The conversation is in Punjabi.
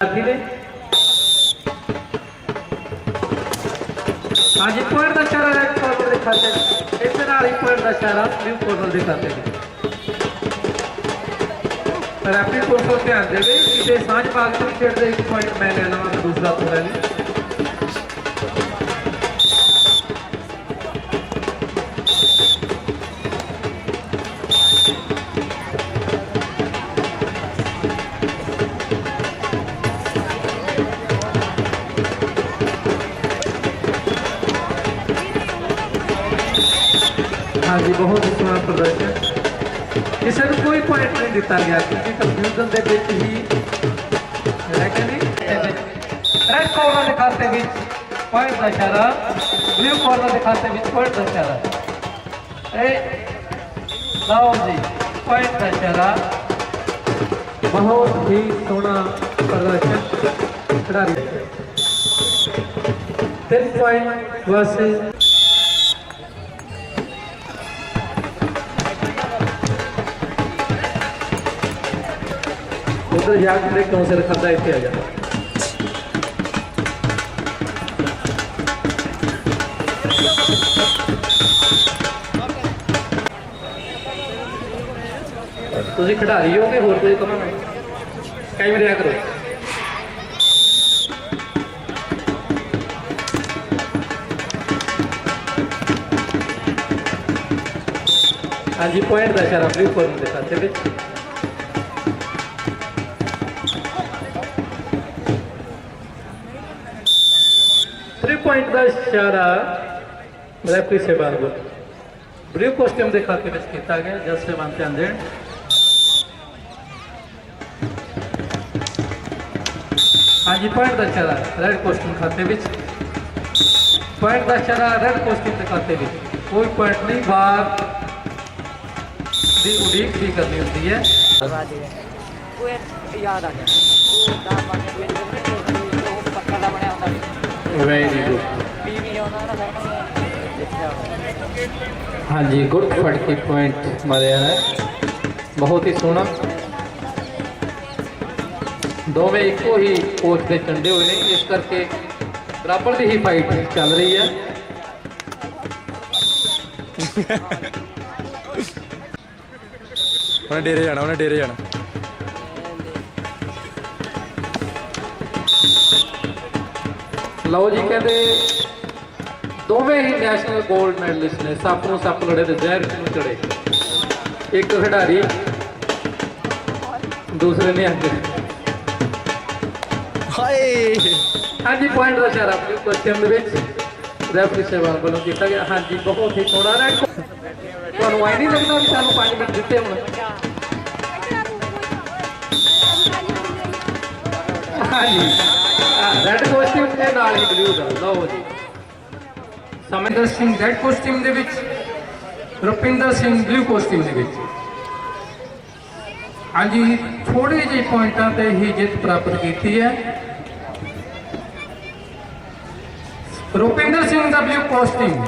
ਸਾਥੀ ਨੇ ਹਾਂਜੀ ਪੁਆਇੰਟ ਦਾ ਇਸ਼ਾਰਾ ਰੈਡ ਕਾਰਨਰ ਦੇ ਖਾਤੇ ਵਿੱਚ। ਇਸੇ ਨਾਲ ਹੀ ਪੁਆਇੰਟ ਦਾ ਇਸ਼ਾਰਾ ਬਲੂ ਕਾਰਨਰ ਦੇ ਖਾਤੇ ਵਿੱਚ ਰੈਫਰੀ ਕੋਲ ਤੋਂ ਧਿਆਨ ਦੇਵੇ ਕਿਸੇ ਸਾਂਝ ਭਾਗ ਹਾਂਜੀ, ਬਹੁਤ ਸੋਹਣਾ ਪ੍ਰਦਰਸ਼ਨ। ਕਿਸੇ ਨੂੰ ਕੋਈ ਪੁਆਇੰਟ ਨਹੀਂ ਦਿੱਤਾ ਗਿਆ ਕਿਉਂਕਿ ਕੰਫਿਊਜ਼ਨ ਦੇ ਵਿੱਚ ਹੀ ਹੈ ਕਿ ਰੈਡ ਕਾਰਨਰ ਦੇ ਖਾਤੇ ਵਿੱਚ ਪੁਆਇੰਟ ਦਾ ਇਸ਼ਾਰਾ ਬਲੂ ਕਾਰਨਰ ਦੇ ਖਾਤੇ ਵਿੱਚ ਪੁਆਇੰਟ ਦਾ ਇਸ਼ਾਰਾ। ਇਹ ਲਓ ਜੀ ਪੁਆਇੰਟ ਦਾ ਇਸ਼ਾਰਾ। ਬਹੁਤ ਹੀ ਸੋਹਣਾ ਪ੍ਰਦਰਸ਼ਨ ਖਿਡਾਰੀ। ਤਿੰਨ ਪੁਆਇੰਟ ਵਾਸਤੇ ਉਧਰ ਜਾ ਕੇ ਕਿਉਂ ਸਿਰ ਖੱਦਾ ਤੁਸੀਂ ਖਿਡਾਰੀ ਹੋ ਕਿ ਹੋਰ ਕੋਈ ਕੰਮ ਹੈ ਕਈ ਰਿਹਾ ਕਰੋ। ਹਾਂਜੀ ਪੁਆਇੰਟ ਦਾ ਇਸ਼ਾਰਾ ਬਲੂ ਕੋਰਨ ਦੇ ਖਾਤੇ ਵਿੱਚ। ਪੁਆਇੰਟ ਦਾ ਇਸ਼ਾਰਾ ਰੈਫਰੀ ਸੇਵਾਨ ਵੱਲੋਂ ਬਲੂ ਕੋਸਟਿਊਮ ਦੇ ਖਾਤੇ ਵਿੱਚ ਕੀਤਾ ਗਿਆ, ਜਸ ਸੇਵਾਨ ਧਿਆਨ ਦੇਣ। ਹਾਂਜੀ ਪੁਆਇੰਟ ਦਾ ਇਸ਼ਾਰਾ ਰੈਡ ਕੋਸਟਿਊਮ ਖਾਤੇ ਵਿੱਚ। ਪੁਆਇੰਟ ਦਾ ਇਸ਼ਾਰਾ ਰੈਡ ਕੋਸਟਿਊਮ ਦੇ ਖਾਤੇ ਵਿੱਚ। ਕੋਈ ਪੁਆਇੰਟ ਨਹੀਂ ਬਾਹਰ ਦੀ ਉਡੀਕ ਵੀ ਕਰਨੀ ਹੁੰਦੀ ਹੈ। ਯਾਦ ਆ ਗਿਆ। ਉਹ ਦਾ ਵੈਰੀ ਗੁੱਡ। ਹਾਂਜੀ, ਗੁੱਡ ਫੜ ਕੇ ਪੁਆਇੰਟ ਮਾਰਿਆ ਹੈ ਬਹੁਤ ਹੀ ਸੋਹਣਾ। ਦੋਵੇਂ ਇੱਕੋ ਹੀ ਕੋਚ ਦੇ ਚੰਡੇ ਹੋਏ ਨੇ। ਇਸ ਕਰਕੇ ਬਰਾਬਰ ਦੀ ਹੀ ਫਾਈਟ ਚੱਲ ਰਹੀ ਹੈ। ਉਹਨੇ ਡੇਰੇ ਜਾਣਾ, ਉਹਨੇ ਡੇਰੇ ਜਾਣਾ। ਲਓ ਜੀ ਕਹਿੰਦੇ ਦੋਵੇਂ ਹੀ ਨੈਸ਼ਨਲ 골ਡ ਮੈਡਲਿਸਟ ਨੇ ਸੱਪ ਨੂੰ ਸੱਪ ਲੜੇ ਤੇ ਜ਼ਹਿਰ ਨੂੰ ਚੜੇ। ਇੱਕ ਖਿਡਾਰੀ ਦੂਸਰੇ ਨੇ ਅੱਗੇ। ਹਾਏ। ਹਾਂਜੀ ਪੁਆਇੰਟ ਦਾ ਇਸ਼ਾਰਾ ਬਲੂ ਕੁਐਸਚਨ ਦੇ ਵਿੱਚ ਰੈਫਰੀ ਸੇਵਾਨ ਵੱਲੋਂ ਕੀਤਾ ਗਿਆ। ਹਾਂਜੀ ਬਹੁਤ ਹੀ ਸੋਹਣਾ ਰੈਡ ਤੁਹਾਨੂੰ ਐ ਨਹੀਂ ਲੱਗਦਾ ਵੀ ਸਾਨੂੰ 5 ਮਿੰਟ ਦਿੱਤੇ ਹੁਣ? ਹਾਂਜੀ। ਰੈਡ ਕੋਸਟਿਊਮ ਦੇ ਨਾਲ ਹੀ ਬਲੂ ਦਾ ਲਓ ਜੀ। ਸਮਿੰਦਰ ਸਿੰਘ ਰੈਡ ਕੋਸਟਿਊਮ ਦੇ ਵਿੱਚ, ਰੁਪਿੰਦਰ ਸਿੰਘ ਬਲੂ ਕੋਸਟਿਊਮ ਦੇ ਵਿੱਚ। ਹਾਂਜੀ ਥੋੜੇ ਜਿਹੇ ਪੁਆਇੰਟਾਂ ਤੇ ਹੀ ਜਿੱਤ ਪ੍ਰਾਪਤ ਕੀਤੀ ਹੈ। ਰੁਪਿੰਦਰ ਸਿੰਘ ਦਾ ਬਲੂ ਕੋਸਟਿਊਮ